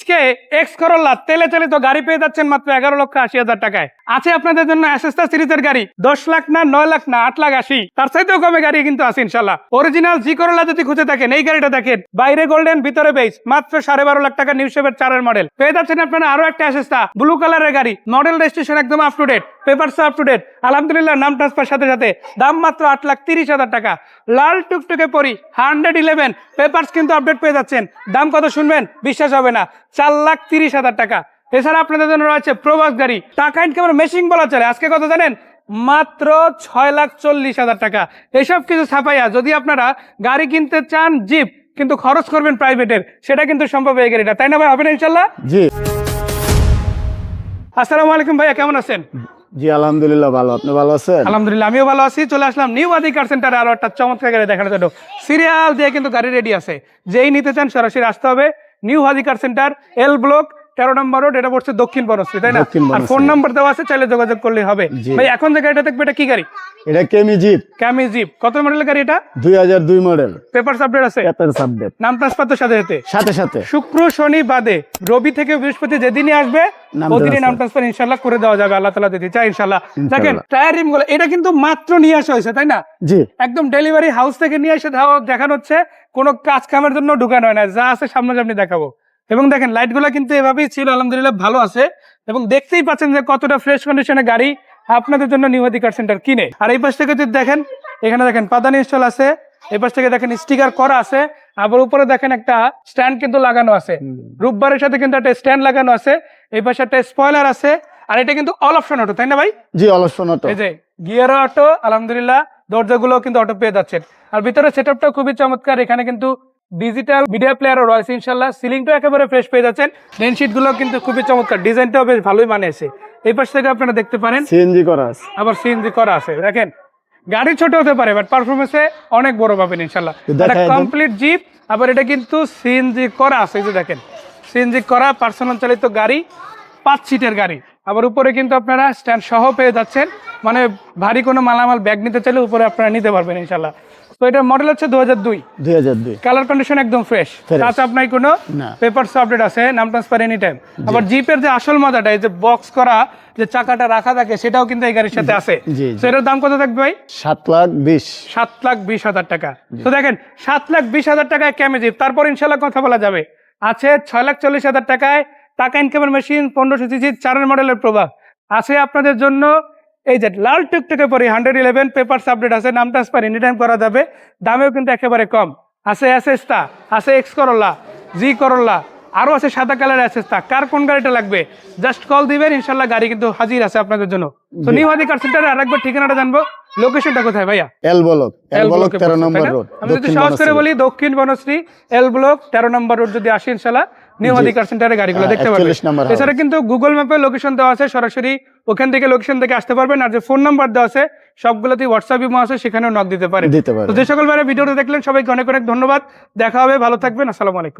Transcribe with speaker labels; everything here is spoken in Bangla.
Speaker 1: আজকে এক্স করোলা তেলে চালিত গাড়ি পেয়ে যাচ্ছেন মাত্র এগারো লক্ষ আশি হাজার টাকায়। আছে আপনাদের জন্য আসেস্তা সিরিজের গাড়ি, দশ লাখ না, নয় লাখ না, আট লাখ আশি। তার সাথেও কমে গাড়ি কিন্তু আছে ইনশাল্লাহ। অরিজিনাল জি করোলা যদি খুঁজে থাকেন, এই গাড়িটা দেখেন, বাইরে গোল্ডেন ভিতরে বেস মাত্র সাড়ে বারো লাখ টাকা নিউ শেপের চারের মডেল পেয়ে যাচ্ছেন আপনারা আরও একটা অ্যাসেস্টা ব্লু কালারের গাড়ি মডেল রেজিস্ট্রেশন একদম up to date papers up to date আলহামদুলিল্লাহ নাম ট্রান্সফার সাথে সাথে। দাম মাত্র আট লাখ তিরিশ হাজার টাকা। লাল টুকটুকে পরি হান্ড্রেড ইলেভেন পেপারস কিন্তু আপডেট পেয়ে যাচ্ছেন। দাম কত শুনবেন? বিশ্বাস হবে না। চার লাখ তিরিশ হাজার টাকা। এছাড়া আপনাদের জন্য রয়েছে প্রবাস গাড়ি। টাকা ইনকামের মেশিন বলা চলে। আজকে কত জানেন? মাত্র ছয় লাখ চল্লিশ হাজার টাকা। এসব কিছু ছাপাইয়া যদি আপনারা গাড়ি কিনতে চান জিপ কিন্তু খরচ করবেন প্রাইভেটের সেটা কিন্তু সম্ভব এই গাড়িটা। তাই না ভাই? হবে না ইনশাল্লাহ?
Speaker 2: জি।
Speaker 1: আসসালামু আলাইকুম ভাইয়া কেমন আছেন?
Speaker 2: জি, আলহামদুলিল্লাহ ভালো। আপনি ভালো আছেন?
Speaker 1: আলহামদুলিল্লাহ, আমিও ভালো আছি। চলে আসলাম নিউ অধিকার কার সেন্টারে আরও একটা চমৎকার গাড়ি দেখানোর জন্য। সিরিয়াল দিয়ে কিন্তু গাড়ি রেডি আছে। যেই নিতে চান সরাসরি আসতে হবে। নিউ হাদিকার সেন্টার এল ব্লক তেরো নম্বর রোড এটা পড়ছে দক্ষিণ বনশ্রী তাই না? আর ফোন নাম্বার দেওয়া আছে চাইলে যোগাযোগ করলে হবে। ভাই এখন যে গাড়িটা দেখবে এটা কি গাড়ি?
Speaker 2: এটা কেমি জিপ
Speaker 1: ক্যামি জিপ কত মডেলের গাড়ি এটা?
Speaker 2: দুই হাজার দুই মডেল
Speaker 1: পেপার আপডেট আছে?
Speaker 2: এতের সাবজেক্ট
Speaker 1: নাম ট্রান্সফার সাথে সাথে।
Speaker 2: সাথে সাথে।
Speaker 1: শুক্র শনি বাদে। রবি থেকে বৃহস্পতি যেদিনই আসবে
Speaker 2: নাম
Speaker 1: ওদিনই
Speaker 2: transfer।
Speaker 1: নাম ট্রান্সফার ইনশাল্লাহ করে দেওয়া যাবে আল্লাহ তালা দিতে চাই ইনশাল্লাহ
Speaker 2: ইনশাল্লাহ।
Speaker 1: দেখেন টায়ার রিমগুলো এটা কিন্তু মাত্র নিয়ে আসা হয়েছে তাই না?
Speaker 2: জি।
Speaker 1: একদম ডেলিভারি হাউস থেকে নিয়ে এসে দেখানো হচ্ছে কোনো কাজ কামের জন্য ঢুকানো হয় না যা আছে সামনাসামনি দেখাবো। এবং দেখেন লাইটগুলো কিন্তু এভাবেই ছিল আলহামদুলিল্লাহ ভালো আছে। এবং দেখতেই পাচ্ছেন যে কতটা ফ্রেশ কন্ডিশনে গাড়ি আপনাদের জন্য নিউ অধিকার সেন্টার কিনে। আর এই পাশ থেকে যদি দেখেন এখানে দেখেন পাদানি ইনস্টল আছে। এই পাশ থেকে দেখেন স্টিকার করা আছে। আবার উপরে দেখেন একটা স্ট্যান্ড কিন্তু লাগানো আছে। রূপবারের সাথে কিন্তু একটা স্ট্যান্ড লাগানো আছে। এই পাশে একটা স্পয়লার আছে। আর এটা কিন্তু অল অপশন অটো তাই না ভাই?
Speaker 2: জি অলসন তো
Speaker 1: এই যে গিয়ার অটো আলহামদুলিল্লাহ দরজাগুলো কিন্তু অটো পেয়ে যাচ্ছেন। আর ভিতরে সেটআপটাও খুবই চমৎকার। এখানে কিন্তু ডিজিটাল মিডিয়া প্লেয়ারও রয়েছে ইনশাল্লাহ। সিলিংটাও একেবারে ফ্রেশ পেয়ে যাচ্ছেন। লেন কিন্তু খুবই চমৎকার। ডিজাইনটাও বেশ ভালোই মানেছে এই পাশ থেকে আপনারা দেখতে পারেন।
Speaker 2: সিএনজি করা আছে।
Speaker 1: আবার সিএনজি করা আছে। দেখেন গাড়ি ছোট হতে পারে বাট পারফরমেন্সে অনেক বড় পাবেন ইনশাল্লাহ। এটা। কমপ্লিট জিপ আবার এটা কিন্তু সিএনজি করা আছে। এই যে দেখেন সিএনজি করা পার্সোনাল চালিত গাড়ি পাঁচ সিটের গাড়ি। আবার উপরে কিন্তু আপনারা স্ট্যান্ড সহ পেয়ে যাচ্ছেন। মানে ভারী কোনো মালামাল ব্যাগ নিতে চাইলে উপরে আপনারা নিতে পারবেন ইনশাল্লাহ। তো এটা মডেল হচ্ছে দু হাজার দুই।
Speaker 2: দুই হাজার দুই।
Speaker 1: কালার কন্ডিশন একদম ফ্রেশ। টাচ আপনার কোনো।
Speaker 2: না।
Speaker 1: পেপারস আপডেট আছে নাম ট্রান্সফার এনি টাইম আবার জিপের যে আসল মজাটা এই যে বক্স করা যে চাকাটা রাখা থাকে সেটাও কিন্তু এই গাড়ির সাথে আছে। তো এটার দাম কত থাকবে ভাই?
Speaker 2: সাত লাখ বিশ।
Speaker 1: সাত লাখ বিশ হাজার টাকা। তো দেখেন সাত লাখ বিশ হাজার টাকায় ক্যামে জিপ তারপর ইনশাল্লাহ কথা বলা যাবে। আছে ছয় লাখ চল্লিশ হাজার টাকায় টাকা ইনকামের মেশিন পনেরোশো সিসি চারের মডেলের প্রভাব। আছে আপনাদের জন্য এই যে লাল টুকটুকে পরে হান্ড্রেড ইলেভেন পেপার আপডেট আছে নাম ট্রান্সফার এনি টাইম করা যাবে দামেও কিন্তু একেবারে কম। আছে অ্যাসেস্তা আছে এক্স করল্লা জি করল্লা আরও আছে সাদা কালার অ্যাসেস্তা কার কোন গাড়িটা লাগবে? জাস্ট কল দিবেন ইনশাল্লাহ গাড়ি কিন্তু হাজির আছে আপনাদের জন্য। তো নিউ হাদি কার সেন্টারে আরেকবার ঠিকানাটা জানব। লোকেশনটা কোথায় ভাইয়া?
Speaker 2: এল বলক এল
Speaker 1: এল
Speaker 2: বলক তেরো নম্বর রোড
Speaker 1: আমি যদি সহজ করে বলি দক্ষিণ বনশ্রী এল ব্লক তেরো নম্বর রোড যদি আসি ইনশাল্লাহ। নিউ অধিকার সেন্টারে গাড়িগুলো
Speaker 2: হ্যাঁ,
Speaker 1: দেখতে পারবেন
Speaker 2: 41 নম্বর house।
Speaker 1: এছাড়া কিন্তু গুগল ম্যাপে লোকেশন দেওয়া আছে সরাসরি ওখান থেকে লোকেশন থেকে আসতে পারবেন। আর যে ফোন নাম্বার দেওয়া আছে সবগুলোতেই হোয়াটসঅ্যাপ ইমো আছে সেখানেও নক দিতে পারেন।
Speaker 2: পারে
Speaker 1: তো যে সকল ভাইরা ভিডিওটা দেখলেন সবাইকে অনেক অনেক ধন্যবাদ। দেখা হবে ভালো থাকবেন আসসালামু আলাইকুম।